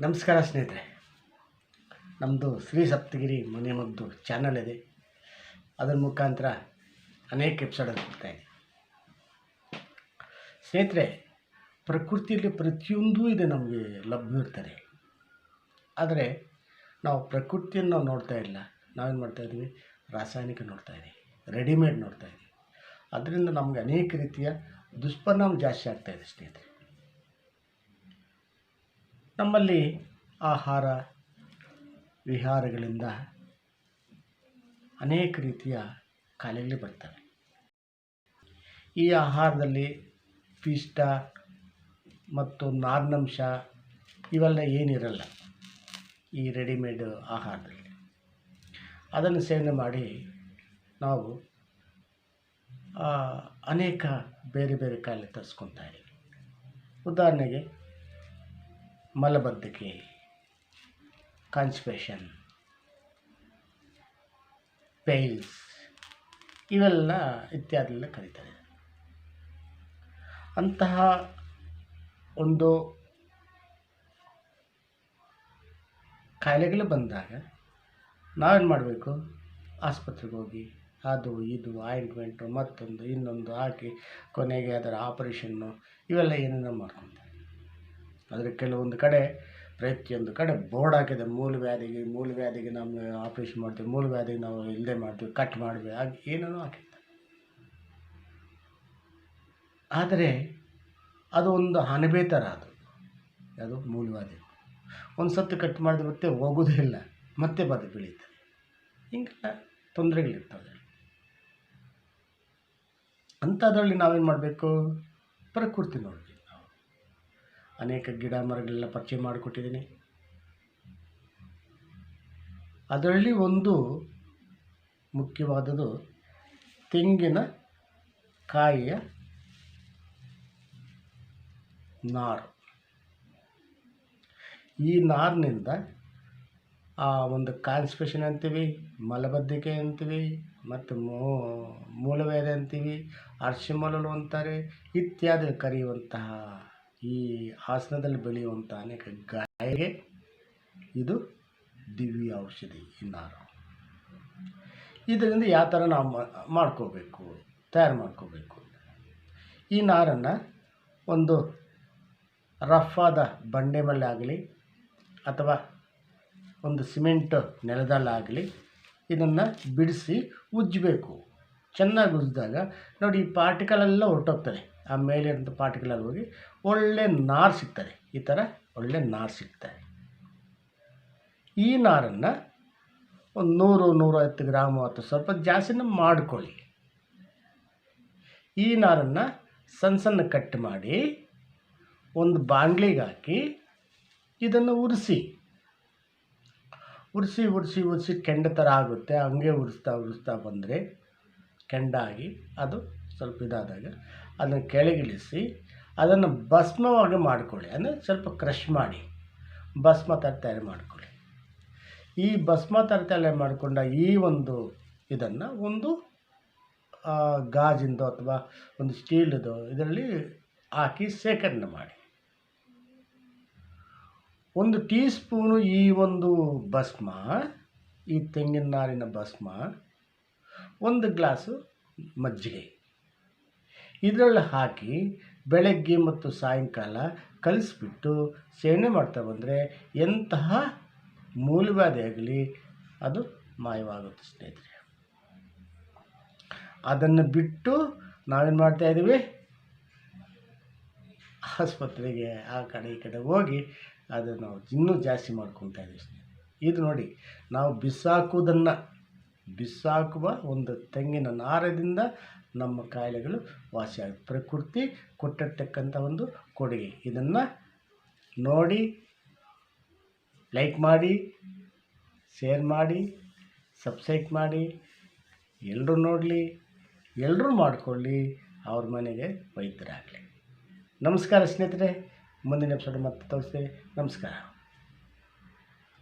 ನಮಸ್ಕಾರ ಸ್ನೇಹಿತರೆ. ನಮ್ಮದು ಶ್ರೀ ಸಪ್ತಗಿರಿ ಮನೆ ಮದ್ದು ಚಾನಲ್ ಇದೆ. ಅದರ ಮುಖಾಂತರ ಅನೇಕ ಎಪಿಸೋಡಲ್ಲಿ ಇದೆ ಸ್ನೇಹಿತರೆ, ಪ್ರಕೃತಿಯಲ್ಲಿ ಪ್ರತಿಯೊಂದೂ ಇದೆ ನಮಗೆ ಲಭ್ಯವಿರ್ತಾರೆ ಆದರೆ ನಾವು ಪ್ರಕೃತಿಯನ್ನು ನಾವು ನೋಡ್ತಾ ಇಲ್ಲ. ನಾವೇನು ಮಾಡ್ತಾ ಇದ್ವಿ ರಾಸಾಯನಿಕ ನೋಡ್ತಾ ಇದ್ದೀವಿ. ರೆಡಿಮೇಡ್ ನೋಡ್ತಾ ಇದ್ದೀವಿ. ಅದರಿಂದ ನಮಗೆ ಅನೇಕ ರೀತಿಯ ದುಷ್ಪರಿಣಾಮ ಜಾಸ್ತಿ ಆಗ್ತಾಯಿದೆ ಸ್ನೇಹಿತರೆ. ನಮ್ಮಲ್ಲಿ ಆಹಾರ ವಿಹಾರಗಳಿಂದ ಅನೇಕ ರೀತಿಯ ಕಾಯಿಲೆಗಳು ಬರ್ತವೆ. ಈ ಆಹಾರದಲ್ಲಿ ಪಿಷ್ಟ ಮತ್ತು ನಾರಿನಂಶ ಇವೆಲ್ಲ ಏನಿರಲ್ಲ ಈ ರೆಡಿಮೇಡ್ ಆಹಾರದಲ್ಲಿ. ಅದನ್ನು ಸೇವನೆ ಮಾಡಿ ನಾವು ಅನೇಕ ಬೇರೆ ಬೇರೆ ಕಾಯಿಲೆ ತರಿಸ್ಕೊತಾ ಇದ್ದೀವಿ. ಉದಾಹರಣೆಗೆ ಮಲಬದ್ಧತೆ ಕಾನ್ಸ್ಪೇಷನ್ ಪೇಲ್ಸ್ ಇವೆಲ್ಲ ಇತ್ಯಾದಿಲ್ಲ ಕರೀತಾರೆ. ಅಂತಹ ಒಂದು ಕಾಯಿಲೆಗಳು ಬಂದಾಗ ನಾವೇನು ಮಾಡಬೇಕು? ಆಸ್ಪತ್ರೆಗೆ ಹೋಗಿ ಅದು, ಇದು ಆಯಿಂಟ್ಮೆಂಟು ಮತ್ತೊಂದು, ಇನ್ನೊಂದು ಹಾಕಿ ಕೊನೆಗೆ ಅದರ ಆಪರೇಷನ್ನು ಇವೆಲ್ಲ ಏನೇನೋ ಮಾಡ್ಕೊತಾರೆ. ಆದರೆ ಕೆಲವೊಂದು ಕಡೆ ಪ್ರತಿಯೊಂದು ಕಡೆ ಬೋರ್ಡ್ ಹಾಕಿದೆ. ಮೂಲವ್ಯಾಧಿಗೆ ಮೂಲವ್ಯಾಧಿಗೆ ನಾವು ಆಪ್ರೇಷನ್ ಮಾಡ್ತೀವಿ ಮೂಲವ್ಯಾಧಿಗೆ ನಾವು ಇಲ್ಲದೆ ಮಾಡ್ತೀವಿ, ಕಟ್ ಮಾಡ್ತೀವಿ, ಹಾಗೆ ಏನೇನೋ ಹಾಕಿದೆ ಆದರೆ ಅದು ಒಂದು ಅಣಬೆ ಥರ ಅದು ಅದು ಮೂಲವ್ಯಾಧಿ ಒಂದು ಸತ್ತು ಕಟ್ ಮಾಡಿದ ಮತ್ತೆ ಹೋಗೋದೇ ಇಲ್ಲ. ಮತ್ತೆ ಬದು ಬೆಳೀತದೆ. ಹಿಂಗೆ ತೊಂದರೆಗಳಿರ್ತವೆ ಅಂಥದ್ರಲ್ಲಿ ನಾವೇನು ಮಾಡಬೇಕು? ಪ್ರಕೃತಿ ನೋಡಬೇಕು. ಅನೇಕ ಗಿಡ ಮರಗಳೆಲ್ಲ ಪರಿಚಯ ಮಾಡಿಕೊಟ್ಟಿದ್ದೀನಿ. ಅದರಲ್ಲಿ ಒಂದು ಮುಖ್ಯವಾದದ್ದು ತೆಂಗಿನ ಕಾಯಿಯ ನಾರು. ಈ ನಾರಿನಿಂದ ಆ ಒಂದು ಕಾನ್ಸ್ಪೇಷನ್ ಅಂತೀವಿ, ಮಲಬದ್ಧಿಕೆ ಅಂತೀವಿ, ಮತ್ತು ಮೂಲವೇದ ಅಂತೀವಿ ಅರ್ಶಿಮಲಲು ಅಂತಾರೆ ಇತ್ಯಾದಿ ಕರೆಯುವಂತಹ ಈ ಹಾಸನದಲ್ಲಿ ಬೆಳೆಯುವಂಥ ಅನೇಕ ಗಾಯಗೆ ಇದು ದಿವ್ಯ ಔಷಧಿ, ಈ ನಾರು. ಇದರಿಂದ ಯಾವ ಥರ ನಾವು ಮಾಡ್ಕೋಬೇಕು, ತಯಾರು ಮಾಡ್ಕೋಬೇಕು? ಈ ನಾರನ್ನು ಒಂದು ರಫ್ ಆದ ಬಂಡೆ ಮೇಲೆ ಆಗಲಿ ಅಥವಾ ಒಂದು ಸಿಮೆಂಟ್ ನೆಲದಲ್ಲಾಗಲಿ ಇದನ್ನು ಬಿಡಿಸಿ ಉಜ್ಜಬೇಕು. ಚೆನ್ನಾಗಿ ಉಜ್ಜಿದಾಗ ನೋಡಿ ಈ ಪಾರ್ಟಿಕಲೆಲ್ಲ ಹೊರಟೋಗ್ತದೆ. ಆ ಮೇಲಿರೋಂಥ ಪಾರ್ಟಿಕಲಲ್ಲಿ ಹೋಗಿ ಒಳ್ಳೆ ನಾರು ಸಿಗ್ತದೆ. ಈ ಥರ ಒಳ್ಳೆ ನಾರು ಸಿಗ್ತದೆ. ಈ ನಾರನ್ನು ಒಂದು ನೂರು, ನೂರೈವತ್ತು ಗ್ರಾಮು ಅಥವಾ ಸ್ವಲ್ಪ ಜಾಸ್ತಿನ ಮಾಡ್ಕೊಳ್ಳಿ. ಈ ನಾರನ್ನು ಸಣ್ಣ ಸಣ್ಣ ಕಟ್ ಮಾಡಿ ಒಂದು ಬಾಂಡ್ಲಿಗೆ ಹಾಕಿ ಇದನ್ನು ಉರಿಸಿ. ಉರಿಸಿ ಉರಿಸಿ ಉರಿಸಿ ಕೆಂಡ ಥರ ಆಗುತ್ತೆ. ಹಂಗೆ ಉರಿಸ್ತಾ ಉರಿಸ್ತಾ ಬಂದರೆ ಕೆಂಡ ಆಗಿ ಅದು ಸ್ವಲ್ಪ ಇದಾದಾಗ ಅದನ್ನು ಕೆಳಗಿಳಿಸಿ ಅದನ್ನು ಭಸ್ಮವಾಗಿ ಮಾಡಿಕೊಳ್ಳಿ, ಅಂದರೆ ಸ್ವಲ್ಪ ಕ್ರಷ್ ಮಾಡಿ, ಭಸ್ಮ ಥರ ಮಾಡಿಕೊಳ್ಳಿ. ಈ ಭಸ್ಮ ಥರ ಮಾಡಿಕೊಂಡ ಈ ಒಂದು ಇದನ್ನು ಒಂದು ಗಾಜಿಂದು ಅಥವಾ ಒಂದು ಸ್ಟೀಲ್ದು ಇದರಲ್ಲಿ ಹಾಕಿ ಶೇಖರಣೆ ಮಾಡಿ. ಒಂದು ಟೀ ಸ್ಪೂನು ಈ ಒಂದು ಭಸ್ಮ, ಈ ತೆಂಗಿನ ನಾರಿನ ಭಸ್ಮ, ಒಂದು ಗ್ಲಾಸು ಮಜ್ಜಿಗೆ. ಇದರಲ್ಲಿ ಹಾಕಿ ಬೆಳಗ್ಗೆ ಮತ್ತು ಸಾಯಂಕಾಲ ಕಲಿಸ್ಬಿಟ್ಟು ಸೇವನೆ ಮಾಡ್ತಾ ಬಂದರೆ ಎಂತಹ ಮೂಲವ್ಯಾಧಿ ಆಗಲಿ ಅದು ಮಾಯವಾಗುತ್ತೆ ಸ್ನೇಹಿತರೆ ಅದನ್ನು ಬಿಟ್ಟು ನಾವೇನು ಮಾಡ್ತಾಯಿದ್ದೀವಿ ಆಸ್ಪತ್ರೆಗೆ ಆ ಕಡೆ ಈ ಕಡೆ ಹೋಗಿ ಅದನ್ನು ನಾವು ಇನ್ನೂ ಜಾಸ್ತಿ ಮಾಡ್ಕೊತಾ ಇದ್ದೀವಿ ಸ್ನೇಹಿತರೆ. ಇದು ನೋಡಿ, ನಾವು ಬಿಸಾಕುವುದನ್ನು, ಬಿಸಾಕುವ ಒಂದು ತೆಂಗಿನ ನಾರದಿಂದ ನಮ್ಮ ಕಾಯಿಲೆಗಳು ವಾಸಿಯಾಗುತ್ತೆ. ಪ್ರಕೃತಿ ಕೊಟ್ಟಿರ್ತಕ್ಕಂಥ ಒಂದು ಕೊಡುಗೆ. ಇದನ್ನು ನೋಡಿ ಲೈಕ್ ಮಾಡಿ ಶೇರ್ ಮಾಡಿ ಸಬ್ಸ್ಕ್ರೈಬ್ ಮಾಡಿ ಎಲ್ಲರೂ ನೋಡಲಿ ಎಲ್ಲರೂ ಮಾಡಿಕೊಳ್ಳಿ, ಅವ್ರ ಮನೆಗೆ ವೈದ್ಯರಾಗಲಿ. ನಮಸ್ಕಾರ ಸ್ನೇಹಿತರೆ, ಮುಂದಿನ ಎಪಿಸೋಡ್ ಮತ್ತೆ ತೋರಿಸ್ತೀವಿ ನಮಸ್ಕಾರ.